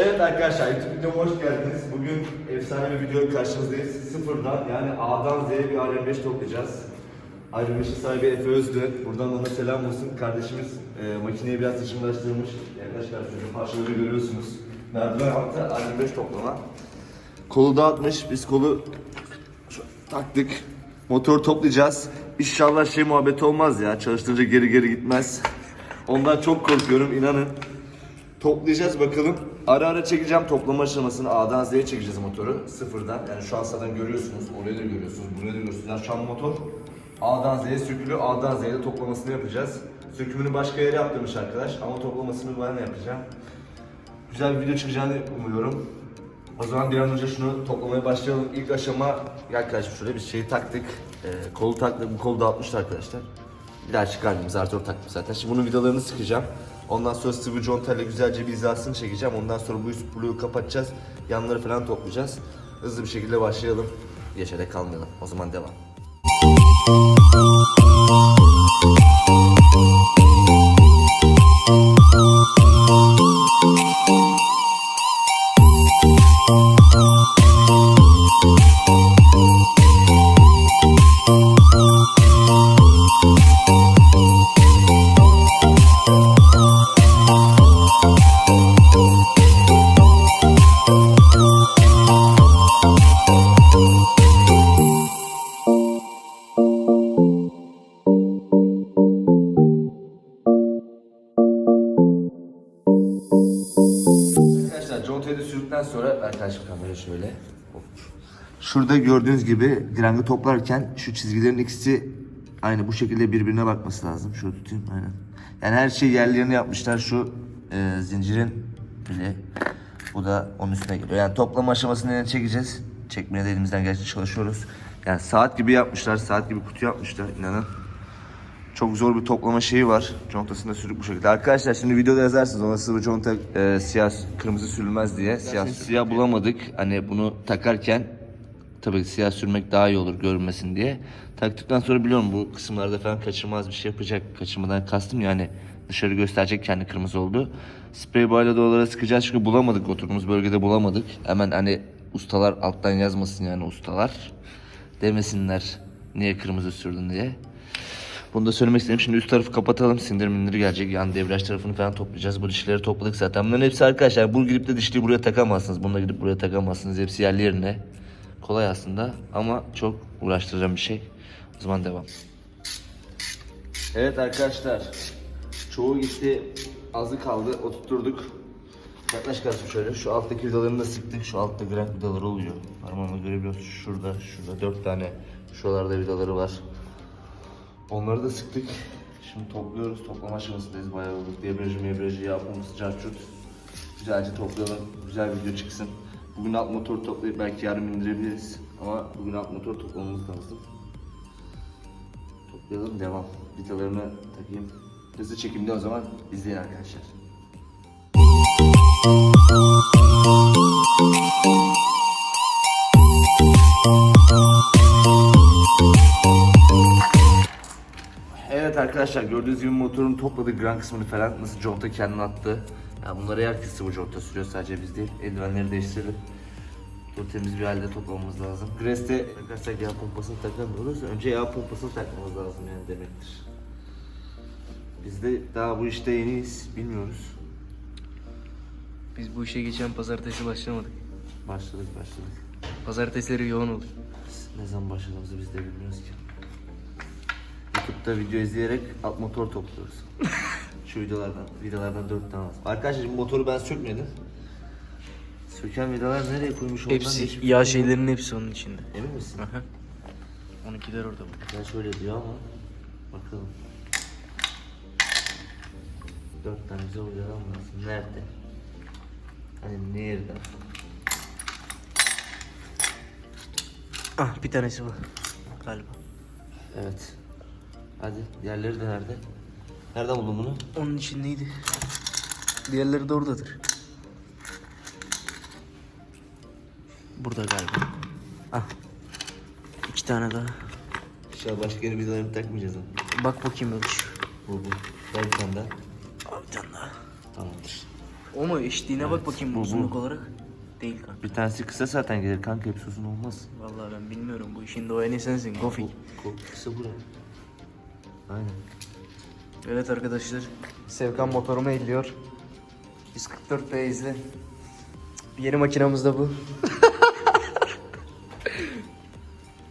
Evet arkadaşlar YouTube videoma hoş geldiniz. Bugün efsane bir video karşınızdayız. Sıfırdan yani A'dan Z'ye bir RM5 toplayacağız. RM5'in sahibi Efe Özdü. Buradan ona selam olsun. Kardeşimiz e, makineyi biraz taşımlaştırmış. Yaklaş kardeşim parçaları görüyorsunuz. Merdiven hatta RM5 toplama. Kolu dağıtmış. Biz kolu taktık. Motoru toplayacağız. İnşallah şey muhabbet olmaz ya. Çalıştırınca geri geri gitmez. Ondan çok korkuyorum inanın. Toplayacağız bakalım. Ara ara çekeceğim toplama aşamasını. A'dan Z'ye çekeceğiz motoru. Sıfırdan. Yani şu an zaten görüyorsunuz. Orayı da görüyorsunuz. Burayı da görüyorsunuz. Yani şu an motor A'dan Z'ye sökülüyor. A'dan Z'ye de toplamasını yapacağız. Sökümünü başka yere yaptırmış arkadaş. Ama toplamasını ben yapacağım. Güzel bir video çıkacağını umuyorum. O zaman bir an önce şunu toplamaya başlayalım. İlk aşama gel şöyle bir şeyi taktık. Ee, kolu taktık. Bu kolu dağıtmıştı arkadaşlar. Bir daha çıkarmayayım. Zartor takmış zaten. Şimdi bunun vidalarını sıkacağım. Ondan sonra sıvı contayla güzelce bir hizasını çekeceğim. Ondan sonra bu üst blue'yu kapatacağız. Yanları falan toplayacağız. Hızlı bir şekilde başlayalım. Yaşada kalmayalım. O zaman devam. Şurada gördüğünüz gibi grangı toplarken şu çizgilerin ikisi aynı bu şekilde birbirine bakması lazım. Şöyle tutayım aynen. Yani her şeyi yerlerini yapmışlar. Şu e, zincirin bile bu da onun üstüne geliyor. Yani toplama aşamasını yine çekeceğiz. Çekmeye de elimizden geldiğince çalışıyoruz. Yani saat gibi yapmışlar. Saat gibi kutu yapmışlar inanın. Çok zor bir toplama şeyi var. Contasında sürük bu şekilde. Arkadaşlar şimdi videoda yazarsınız ona sıvı conta e, siyah kırmızı sürülmez diye. Siyah, siyah bulamadık. Hani bunu takarken tabii ki siyah sürmek daha iyi olur görünmesin diye. Taktıktan sonra biliyorum bu kısımlarda falan kaçırmaz bir şey yapacak. Kaçırmadan kastım yani dışarı gösterecek kendi kırmızı oldu. Sprey boyayla doğrulara sıkacağız çünkü bulamadık oturduğumuz bölgede bulamadık. Hemen hani ustalar alttan yazmasın yani ustalar. Demesinler niye kırmızı sürdün diye. Bunu da söylemek istedim. Şimdi üst tarafı kapatalım. Sindir mindir gelecek. Yan debriyaj tarafını falan toplayacağız. Bu dişleri topladık zaten. Bunların hepsi arkadaşlar. Bu gidip de dişliği buraya takamazsınız. Bunu da gidip buraya takamazsınız. Hepsi yerli yerine. Kolay aslında ama çok uğraştırıcı bir şey. O zaman devam. Evet arkadaşlar. Çoğu gitti. Azı kaldı. Oturtturduk. Yaklaş kardeşim şöyle. Şu alttaki vidalarını da sıktık. Şu altta grank vidaları oluyor. Parmağımla görebiliyorsunuz. Şurada, şurada dört tane. Şuralarda vidaları var. Onları da sıktık. Şimdi topluyoruz. Toplama aşamasındayız. Bayağı olduk. Debriyajı mebriyajı yapmamız carçurt. Güzelce toplayalım. Güzel video çıksın. Bugün alt motor toplayıp belki yarın indirebiliriz. Ama bugün alt motor toplamamız lazım. Toplayalım devam. Vidalarını takayım. Hızlı çekimde o zaman izleyin arkadaşlar. Evet arkadaşlar gördüğünüz gibi motorun topladık gran kısmını falan nasıl conta kendini attı. Yani bunları herkes sıvı conta sürüyor sadece biz değil. Eldivenleri değiştirelim. Motoru temiz bir halde toplamamız lazım. Gres'te arkadaşlar yağ pompasını takamıyoruz. Önce yağ pompasını takmamız lazım yani demektir. Biz de daha bu işte yeniyiz bilmiyoruz. Biz bu işe geçen pazartesi başlamadık. Başladık başladık. Pazartesileri yoğun oluyor. Ne zaman başladığımızı biz de bilmiyoruz ki. YouTube'da video izleyerek alt motor topluyoruz. Şu videolardan, videolardan dört tane lazım. Arkadaşlar şimdi motoru ben sökmedim. Söken vidalar nereye koymuş ondan Hepsi, hiçbir yağ fikrim yok. şeylerin hepsi onun içinde. Emin misin? Aha. Onunkiler orada bu. Ben şöyle diyor ama bakalım. Dört tane güzel vidalar lazım. Nerede? Hani nerede? Ah bir tanesi bu. Galiba. Evet. Hadi diğerleri de nerede? Nereden buldun bunu? Onun içindeydi. Diğerleri de oradadır. Burada galiba. Ah. İki tane daha. İnşallah başka yere vidalarını takmayacağız ama. Bak bakayım ölç. Bu bu. Ver bir tane daha. Al bir tane daha. Tamamdır. O mu? Eşliğine bak bakayım bu, bu. uzunluk olarak. Değil kanka. Bir tanesi kısa zaten gelir kanka hepsi uzun olmaz. Vallahi ben bilmiyorum bu işin doğayını sensin Gofik. Kol kısa bura. Aynen. Evet arkadaşlar. Sevkan motorumu elliyor. 144 izle. Yeni makinamız da bu.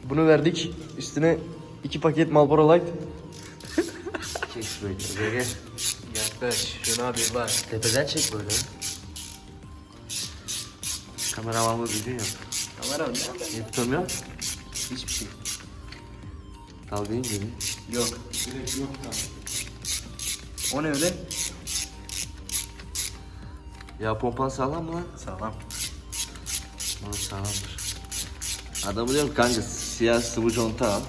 Bunu verdik. Üstüne iki paket Marlboro Light. Çek böyle. Gel gel. Yaklaş. Şuna bir bak. Tepeden çek böyle. Kameramanla düzgün yap. Kamera ne? Niye tutamıyor? Hiçbir şey. Dalgayı mı gelin? Yok. O ne öyle? Ya pompan sağlam mı lan? Sağlam. Bana sağlamdır. Adamı diyorum kanka siyah sıvı conta al.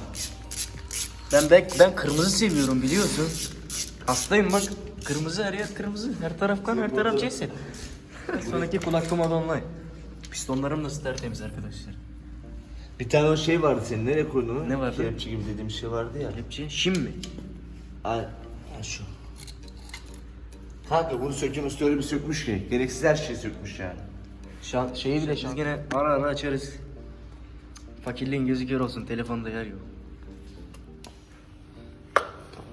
Ben ben, ben kırmızı seviyorum biliyorsun. Hastayım bak. Kırmızı her yer kırmızı. Her taraf kan, her taraf ceset. Sonraki kulaklığıma da online. Pistonlarım nasıl tertemiz arkadaşlar. Bir tane o şey vardı senin nereye koydun onu? Ne vardı? Kelepçe gibi dediğim şey vardı ya. Kepçe. Şim mi? Ay, ha şu. Kanka bunu söken usta öyle bir sökmüş ki. Gereksiz her şeyi sökmüş yani. Şan, şeyi bile biz gene ara ara açarız. Fakirliğin gözü kör olsun. Telefonda yer yok.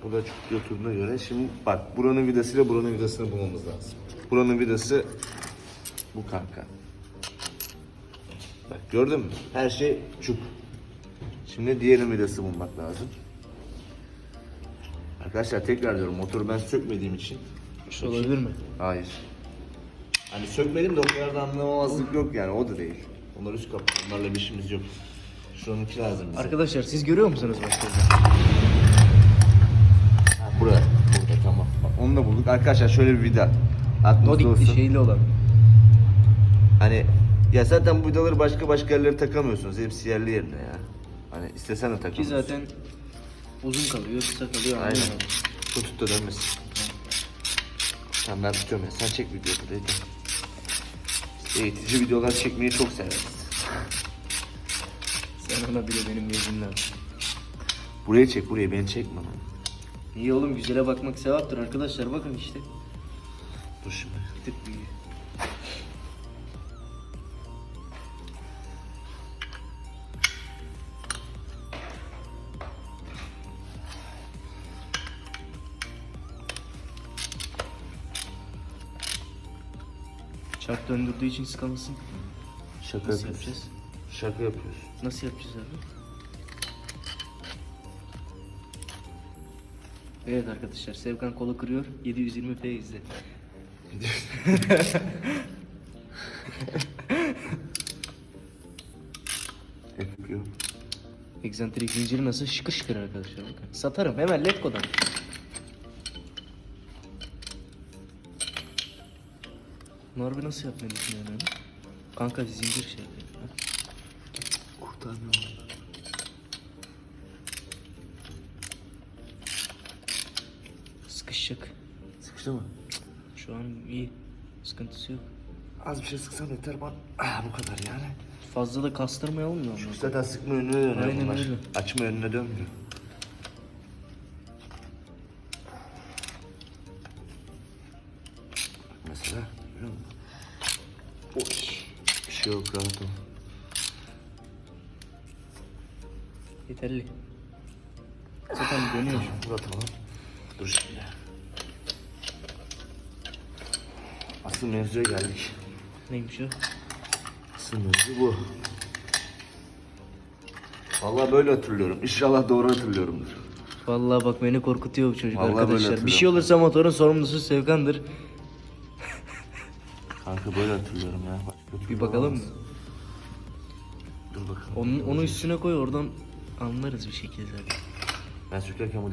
Bu da çok oturduğuna göre şimdi bak buranın vidasıyla buranın vidasını bulmamız lazım. Buranın vidası bu kanka. Bak gördün mü? Her şey çup. Şimdi diğerinin vidası bulmak lazım. Arkadaşlar tekrar diyorum motoru ben sökmediğim için. Şey olabilir mi? Hayır. Hani sökmedim de o kadar da anlamamazlık yok yani o da değil. Onlar üst kapı. Onlarla bir işimiz yok. Şuranınki lazım bize. Arkadaşlar siz görüyor musunuz başka? Ha, burada. Burada tamam. Bak, onu da bulduk. Arkadaşlar şöyle bir vida. Aklınızda Nodikli olsun. şeyli olan. Hani ya zaten bu vidaları başka başka yerlere takamıyorsunuz. Hepsi yerli yerine ya. Hani istesen de Ki takamıyorsun. zaten uzun kalıyor, kısa kalıyor. Aynen. anlayamadım. Şu tut da dönmesin. Tamam ben tutuyorum ya. Sen çek videoyu. Biz Eğitici videolar çekmeyi çok severiz. Sen ona bile benim gözümden. Burayı çek burayı beni çekme lan. İyi oğlum güzele bakmak sevaptır arkadaşlar bakın işte. Dur şimdi. Tık büyüyor. Döndürdüğü için sıkamasın. Şaka Nasıl yapıyoruz. yapacağız? Şaka yapıyoruz. Nasıl yapacağız abi? Evet arkadaşlar Sevkan kolu kırıyor 720p izle. Yapıyor. Egzantrik zinciri nasıl şıkır şıkır arkadaşlar bakın. Satarım hemen Letgo'dan. Norbi nasıl yapmayı düşünüyorsun öyle? Kanka zincir şey yapıyor. Kurtarmıyor. Sıkışacak. Sıkıştı mı? Şu an iyi. Sıkıntısı yok. Az bir şey sıksan yeter bana. Ah, bu kadar yani. Fazla da kastırmayalım mı ama? Zaten sıkma önüne dönüyor Aynen bunlar. öyle. Açma önüne dönmüyor. Asıl mevzu bu. Vallahi böyle hatırlıyorum. İnşallah doğru hatırlıyorumdur. Vallahi bak beni korkutuyor bu çocuk Vallahi böyle arkadaşlar. Bir hatırlıyorum. şey olursa motorun sorumlusu Sevkan'dır. Kanka böyle hatırlıyorum ya. Başka Bir türlü bakalım mı? Dur bakalım. Onu, onu üstüne koy oradan anlarız bir şekilde zaten. Ben sökerken bu.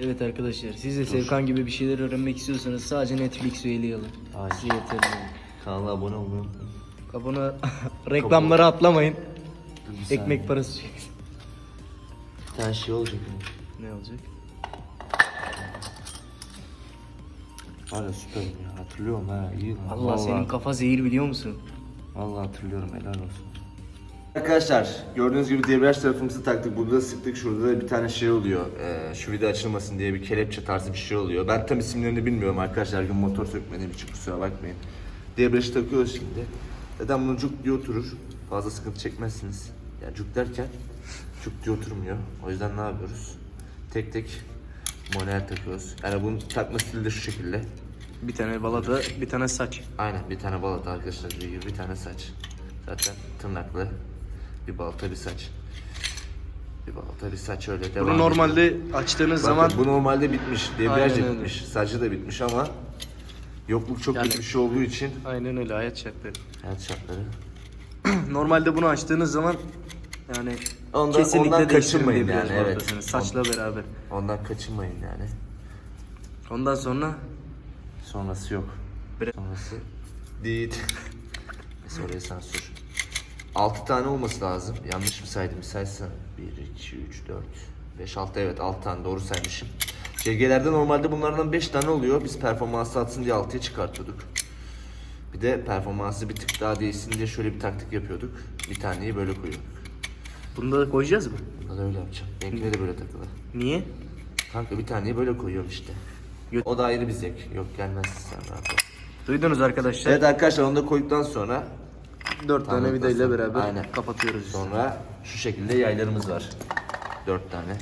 Evet arkadaşlar siz de Sevkan gibi bir şeyler öğrenmek istiyorsanız sadece Netflix üyeliği alın. Aynen. Size yeterli. Kanala abone olmayı unutmayın. Kapına reklamları atlamayın. Bir saniye. Ekmek parası çeksin. Bir tane şey olacak. yani. Ne olacak? Var ya süperim ya. Hatırlıyorum ha. iyi lan. Allah senin kafa zehir biliyor musun? Vallahi hatırlıyorum helal olsun. Arkadaşlar gördüğünüz gibi debriyaj tarafımızı taktık. Burada da sıktık. Şurada da bir tane şey oluyor. Ee, şu vida açılmasın diye bir kelepçe tarzı bir şey oluyor. Ben tam isimlerini bilmiyorum arkadaşlar. Gün motor sökmediğim için kusura bakmayın. Debriyajı takıyoruz şimdi. Zaten bunu cuk diye oturur. Fazla sıkıntı çekmezsiniz. Yani cuk derken cuk diye oturmuyor. O yüzden ne yapıyoruz? Tek tek manuel takıyoruz. Yani bunun takma stili de şu şekilde. Bir tane balata, bir tane saç. Aynen bir tane balata arkadaşlar dediği gibi bir tane saç. Zaten tırnaklı. Bir balta bir saç. Bir balta bir saç öyle devam Bunu ediyor. normalde açtığınız Bakın, zaman bu normalde bitmiş. Debriyaj Aynen da öyle. bitmiş. Sacı da bitmiş ama yokluk çok Yani- kötü bir şey olduğu için aynen öyle hayat şartları. hayat şartları. Normalde bunu açtığınız zaman yani Ondan- kesinlikle ondan değiştirin kaçınmayın yani, evet. balatasını, Saçla beraber. Ondan kaçınmayın yani. Ondan sonra Sonrası yok. Bre- Sonrası değil. Mesela oraya sansür. 6 tane olması lazım. Yanlış mı saydım? Saysan 1, 2, 3, 4, 5, 6 evet 6 tane doğru saymışım. CG'lerde normalde bunlardan 5 tane oluyor. Biz performansı atsın diye 6'ya çıkartıyorduk. Bir de performansı bir tık daha değilsin diye şöyle bir taktik yapıyorduk. Bir taneyi böyle koyuyorduk. bunu da koyacağız mı? Bunda da öyle yapacağım. Benimkine de böyle takılı. Niye? Kanka bir taneyi böyle koyuyorum işte. O da ayrı bir zevk. Yok gelmez sen rahat ol. Duydunuz arkadaşlar. Evet arkadaşlar onu da koyduktan sonra 4 tane vida ile beraber Aynen. kapatıyoruz. sonra şu şekilde yaylarımız var. 4 tane.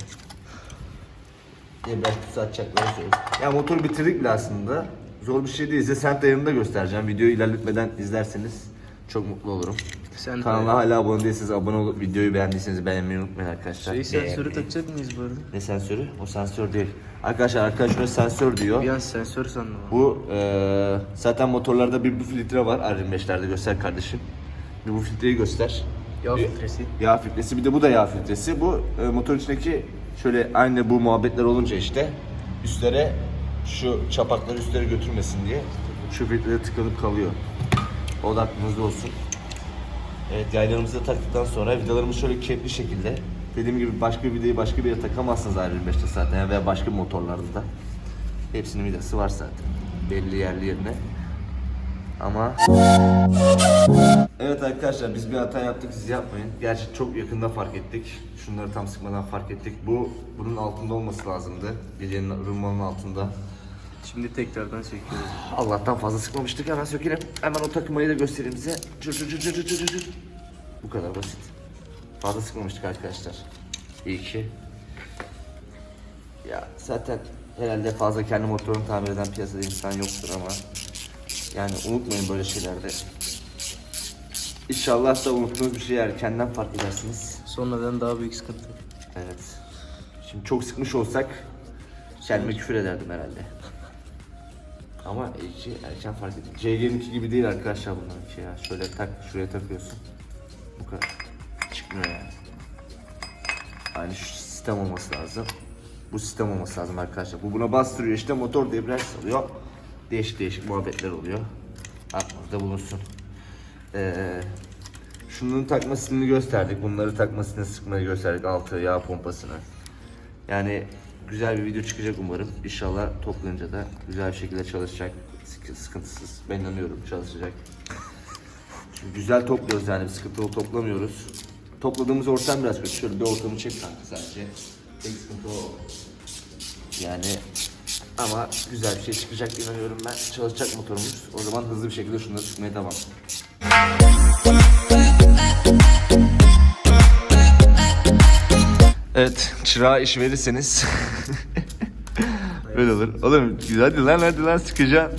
Debriyaj kutusu açacakları söyleyeyim. Ya motoru bitirdik bile aslında. Zor bir şey değil. Size sent ayarını da göstereceğim. Videoyu ilerletmeden izlerseniz çok mutlu olurum. Sen Kanala hala abone değilseniz abone olup videoyu beğendiyseniz beğenmeyi unutmayın arkadaşlar. şey sensörü takacak mıyız bu arada? Ne sensörü? O sensör değil. Arkadaşlar arkadaşlar sensör diyor. Bir an sensör sandım. Bu eee, zaten motorlarda bir bu filtre var. R25'lerde göster kardeşim. Bir bu filtreyi göster. Yağ filtresi. Yağ filtresi. Bir de bu da yağ filtresi. Bu e, motor içindeki şöyle aynı bu muhabbetler olunca işte üstlere şu çapakları üstlere götürmesin diye şu filtre tıkanıp kalıyor. O da aklınızda olsun. Evet yaylarımızı da taktıktan sonra vidalarımız şöyle kepli şekilde. Dediğim gibi başka bir vidayı başka bir yere takamazsınız R25'te zaten veya başka motorlarda da. Hepsinin vidası var zaten. Belli yerli yerine. Ama Evet arkadaşlar biz bir hata yaptık siz yapmayın. Gerçi çok yakında fark ettik. Şunları tam sıkmadan fark ettik. Bu bunun altında olması lazımdı. Bilyenin rımanın altında. Şimdi tekrardan çekiyoruz. Allah'tan fazla sıkmamıştık. Hemen sökelim. Hemen o takmayı da göstereyim size. Cır cır cır cır cır cır. Bu kadar basit. Fazla sıkmamıştık arkadaşlar. İyi ki. Ya zaten herhalde fazla kendi motorunu tamir eden piyasada insan yoktur ama yani unutmayın böyle şeylerde. İnşallah da unuttuğunuz bir şey erkenden fark edersiniz. Sonradan daha büyük sıkıntı. Evet. Şimdi çok sıkmış olsak kendime küfür ederdim herhalde. Ama iyi ki erken fark ettim. CG'ninki gibi değil arkadaşlar bunlarınki ya. Şöyle tak, şuraya takıyorsun. Bu kadar. Çıkmıyor yani. Aynı şu sistem olması lazım. Bu sistem olması lazım arkadaşlar. Bu buna bastırıyor işte motor debriyaj salıyor. Değişik değişik muhabbetler oluyor. Aklınızda bulunsun. Ee, şunun takma stilini gösterdik. Bunları takma stilini sıkmayı gösterdik. Altı yağ pompasını. Yani güzel bir video çıkacak umarım. İnşallah toplayınca da güzel bir şekilde çalışacak. Sıkı- Sıkıntısız. Ben inanıyorum çalışacak. Çünkü güzel topluyoruz yani sıkıntılı toplamıyoruz. Topladığımız ortam biraz kötü. Şöyle bir ortamı çek kanka sadece. Tek sıkıntı o. Yani ama güzel bir şey çıkacak inanıyorum ben. Çalışacak motorumuz. O zaman hızlı bir şekilde şunları sıkmaya devam. Evet, çırağa iş verirseniz böyle olur. Oğlum hadi lan hadi lan sıkacağım.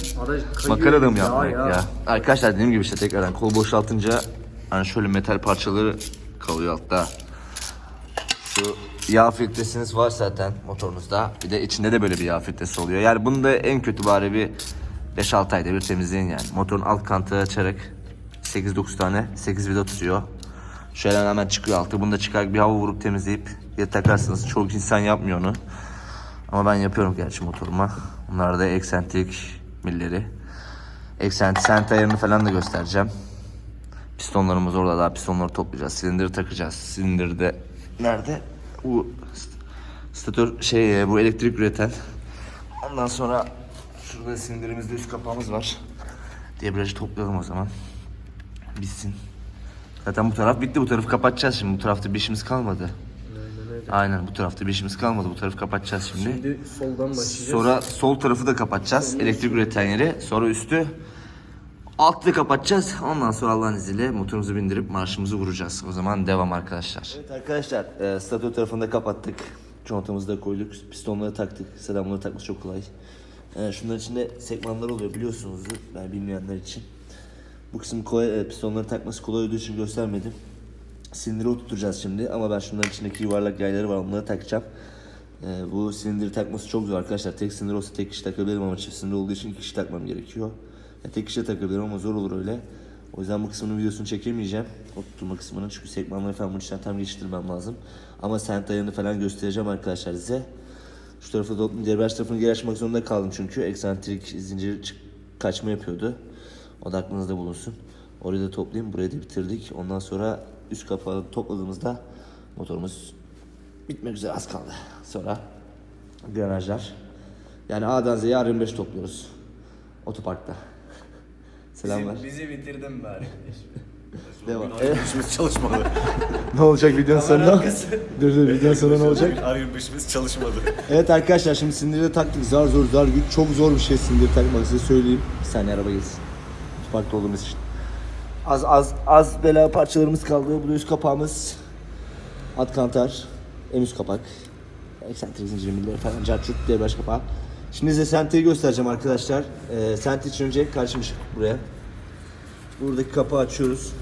Makara da mı yapmak ya, Arkadaşlar dediğim gibi işte tekrardan kol boşaltınca hani şöyle metal parçaları kalıyor altta. Şu yağ filtresiniz var zaten motorunuzda. Bir de içinde de böyle bir yağ filtresi oluyor. Yani bunu da en kötü bari bir 5-6 ayda bir temizleyin yani. Motorun alt kantığı açarak 8-9 tane 8 vida tutuyor. Şöyle hemen çıkıyor altı. Bunu da çıkarak bir hava vurup temizleyip ya takarsınız. Çok insan yapmıyor onu. Ama ben yapıyorum gerçi motoruma. Bunlar da eksentrik milleri. Eksentrik sent ayarını falan da göstereceğim. Pistonlarımız orada daha pistonları toplayacağız. Silindiri takacağız. Silindir de nerede? Bu st- statör şey e, bu elektrik üreten. Ondan sonra şurada silindirimizde üst kapağımız var. Debriyajı toplayalım o zaman. Bitsin. Zaten bu taraf bitti. Bu tarafı kapatacağız şimdi. Bu tarafta bir işimiz kalmadı. Aynen öyle. Aynen bu tarafta bir işimiz kalmadı. Bu tarafı kapatacağız şimdi. Şimdi soldan başlayacağız. Sonra sol tarafı da kapatacağız. Elektrik üreten yeri. Sonra üstü. Altı kapatacağız. Ondan sonra Allah'ın izniyle motorumuzu bindirip marşımızı vuracağız. O zaman devam arkadaşlar. Evet arkadaşlar. E, statü tarafını da kapattık. Contamızı da koyduk. Pistonları taktık. Selamları takması çok kolay. E, şunların içinde sekmanlar oluyor biliyorsunuzdur. Ben bilmeyenler için. Bu kısım kolay, e, pistonları takması kolay olduğu için göstermedim. Silindiri oturtacağız şimdi ama ben şunların içindeki yuvarlak yayları var onları takacağım. Ee, bu silindiri takması çok zor arkadaşlar. Tek silindir olsa tek kişi takabilirim ama çift silindir olduğu için iki kişi takmam gerekiyor. Ya tek kişi takabilirim ama zor olur öyle. O yüzden bu kısmının videosunu çekemeyeceğim. Oturtma kısmının çünkü sekmanları falan bunun içinden tam geçiştirmem lazım. Ama sent ayarını falan göstereceğim arkadaşlar size. Şu tarafı da debriyaj tarafını geri açmak zorunda kaldım çünkü eksantrik zinciri çık- kaçma yapıyordu. O da aklınızda bulunsun. Orayı da toplayayım. Burayı da bitirdik. Ondan sonra üst kapağı topladığımızda motorumuz bitmek üzere az kaldı. Sonra granajlar. Yani A'dan Z'ye R25 topluyoruz. Otoparkta. Selamlar. Bizi bitirdin bari. Devam. Evet. işimiz çalışmadı. ne olacak videonun sonunda? dur dur videonun sonunda ne olacak? Arayın işimiz çalışmadı. Evet arkadaşlar şimdi sindiri de taktık. Zar zor zar güç. Çok zor bir şey sindiri takmak size söyleyeyim. Bir saniye araba gelsin. Otoparkta olduğumuz için. Az az az bela parçalarımız kaldı. Bu da üst kapağımız. At kantar. En üst kapak. Eksantrik zinciri milleri falan. Carçurt diye baş kapağı. Şimdi size senteyi göstereceğim arkadaşlar. Ee, sent için önce karşımış buraya. Buradaki kapağı açıyoruz.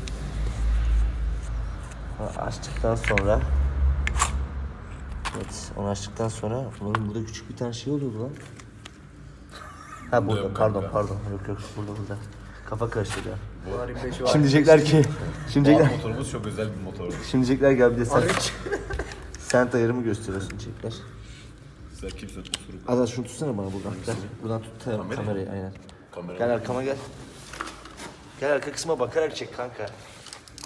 Açtıktan sonra Evet, onu açtıktan sonra oğlum burada küçük bir tane şey oluyordu lan. Ha burada, pardon pardon. Yok yok burada burada. Kafa karıştırıyor. Bari beş var. Şimdi diyecekler ki, şimdi diyecekler, motorumuz çok özel bir motor. şimdi diyecekler gel bir de sen, sen ayarımı gösteriyorsun diyecekler. Sen kimse oturup Az az şunu tutsana bana buradan. Gel, buradan tut ta- Kamerayı? kamerayı aynen. kamera. Gel arkama gel. Gel arka kısma bakarak çek kanka.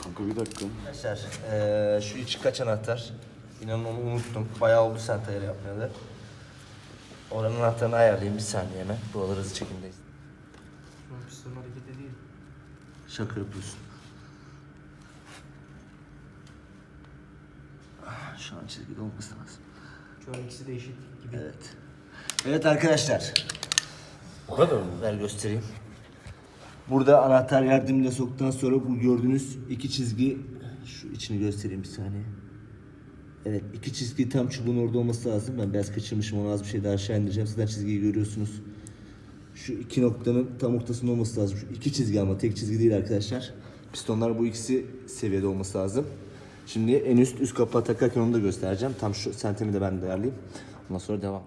Kanka bir dakika. Arkadaşlar eee şu içi kaç anahtar? İnanın onu unuttum. Bayağı oldu sen ayarı yapmayalı. Oranın anahtarını ayarlayayım bir saniye hemen. Buraları hızlı çekimdeyiz. Şu an ediyor. Şaka yapıyorsun. Ah, Şu an çizgide olması lazım. Şu an ikisi de eşit gibi. Evet. Evet arkadaşlar. O kadar mı? Ver göstereyim. Burada anahtar yardımıyla soktuktan sonra bu gördüğünüz iki çizgi şu içini göstereyim bir saniye. Evet iki çizgi tam çubuğun orada olması lazım. Ben biraz kaçırmışım onu az bir şey daha aşağı indireceğim. Sizden çizgiyi görüyorsunuz. Şu iki noktanın tam ortasında olması lazım. Şu iki çizgi ama tek çizgi değil arkadaşlar. Pistonlar bu ikisi seviyede olması lazım. Şimdi en üst üst kapağı takarken onu da göstereceğim. Tam şu sentimi de ben de ayarlayayım. Ondan sonra devam.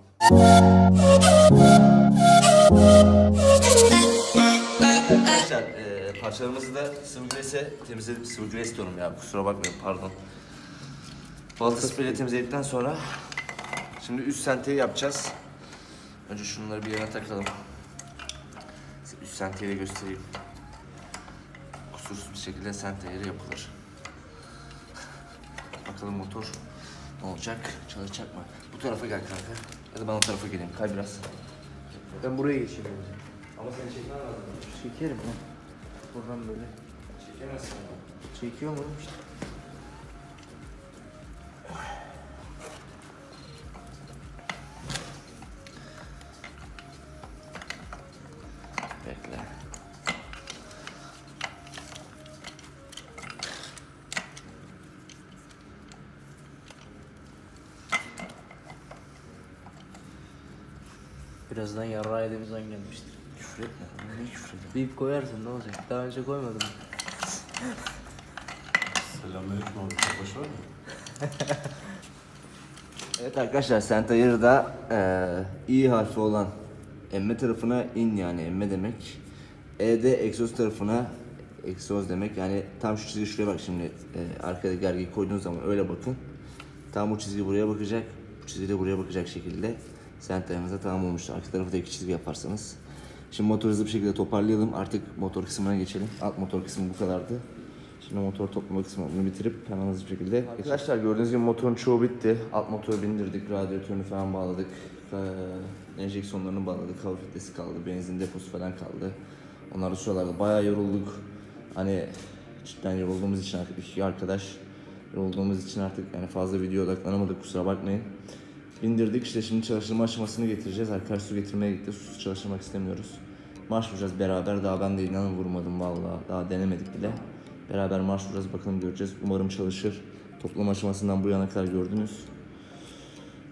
Arkadaşlar e, parçalarımızı da sıvı güvese temizledim. Sıvı güves diyorum ya kusura bakmayın pardon. Balata spreyle temizledikten sonra şimdi üst senteyi yapacağız. Önce şunları bir yerine takalım. De göstereyim. Kusursuz bir şekilde sente yeri yapılır. Bakalım motor ne olacak? Çalışacak mı? Bu tarafa gel kanka. Ya da ben o tarafa geleyim. Kay biraz. Ben buraya geçeyim. Ama seni çekmen lazım. Çekerim ha. Buradan böyle. Çekemezsin. Çekiyor mu işte? Birazdan yarrağı elimizden gelmiştir. Küfür etme. Ne küfür ediyorsun? Bip koyarsın ne olacak? Daha önce koymadım. Selamünaleyküm abi. Boş var mı? Evet arkadaşlar Sentayır'da eee i harfi olan emme tarafına in yani emme demek. E'de egzoz tarafına egzoz demek. Yani tam şu çizgi şuraya bak şimdi. eee arkada gergeyi koyduğunuz zaman öyle bakın. Tam bu çizgi buraya bakacak. Bu çizgi de buraya bakacak şekilde. Sentayır'ınıza tamam olmuştur. Arka tarafı da iki çizgi yaparsanız. Şimdi motoru hızlı bir şekilde toparlayalım. Artık motor kısmına geçelim. Alt motor kısmı bu kadardı. Şimdi motor toplama kısmını bitirip hemen hızlı bir şekilde Arkadaşlar gördüğünüz gibi motorun çoğu bitti. Alt motoru bindirdik, radyatörünü falan bağladık. Ee, enjeksiyonlarını bağladık, hava filtresi kaldı, benzin deposu falan kaldı. Onlar da şuralarda bayağı yorulduk. Hani Cidden yorulduğumuz için artık iki arkadaş yorulduğumuz için artık yani fazla video odaklanamadık kusura bakmayın. Bindirdik işte şimdi çalıştırma aşamasını getireceğiz. Arkadaş su getirmeye gitti. Susuz çalıştırmak istemiyoruz. Marş vuracağız beraber. Daha ben de inanın vurmadım vallahi. Daha denemedik bile. Beraber marş vuracağız bakalım göreceğiz. Umarım çalışır. Toplama aşamasından bu yana kadar gördünüz.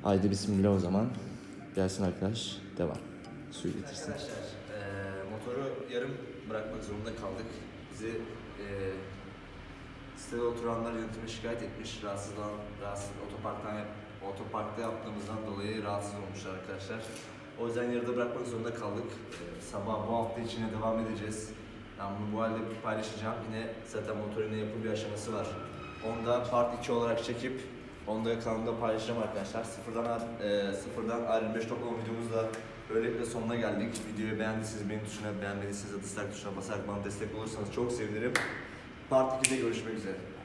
Haydi bismillah o zaman. Gelsin arkadaş. Devam. Suyu getirsin. Arkadaşlar motoru yarım bırakmak zorunda kaldık. Bizi eee sitede oturanlar yönetime şikayet etmiş. Rahatsız olan, rahatsız otoparktan otoparkta yaptığımızdan dolayı rahatsız olmuşlar arkadaşlar. O yüzden yarıda bırakmak zorunda kaldık. Eee, sabah bu hafta içine devam edeceğiz. Ben bunu bu halde paylaşacağım. Yine zaten motorun yapım bir aşaması var. Onu da part 2 olarak çekip onu da kanalımda paylaşacağım arkadaşlar. Sıfırdan e, sıfırdan ayrılmış toplama videomuzda böylelikle sonuna geldik. Videoyu beğendiyseniz beğeni tuşuna, beğenmediyseniz de dislike tuşuna basarak bana destek olursanız çok sevinirim. Part 2'de görüşmek üzere.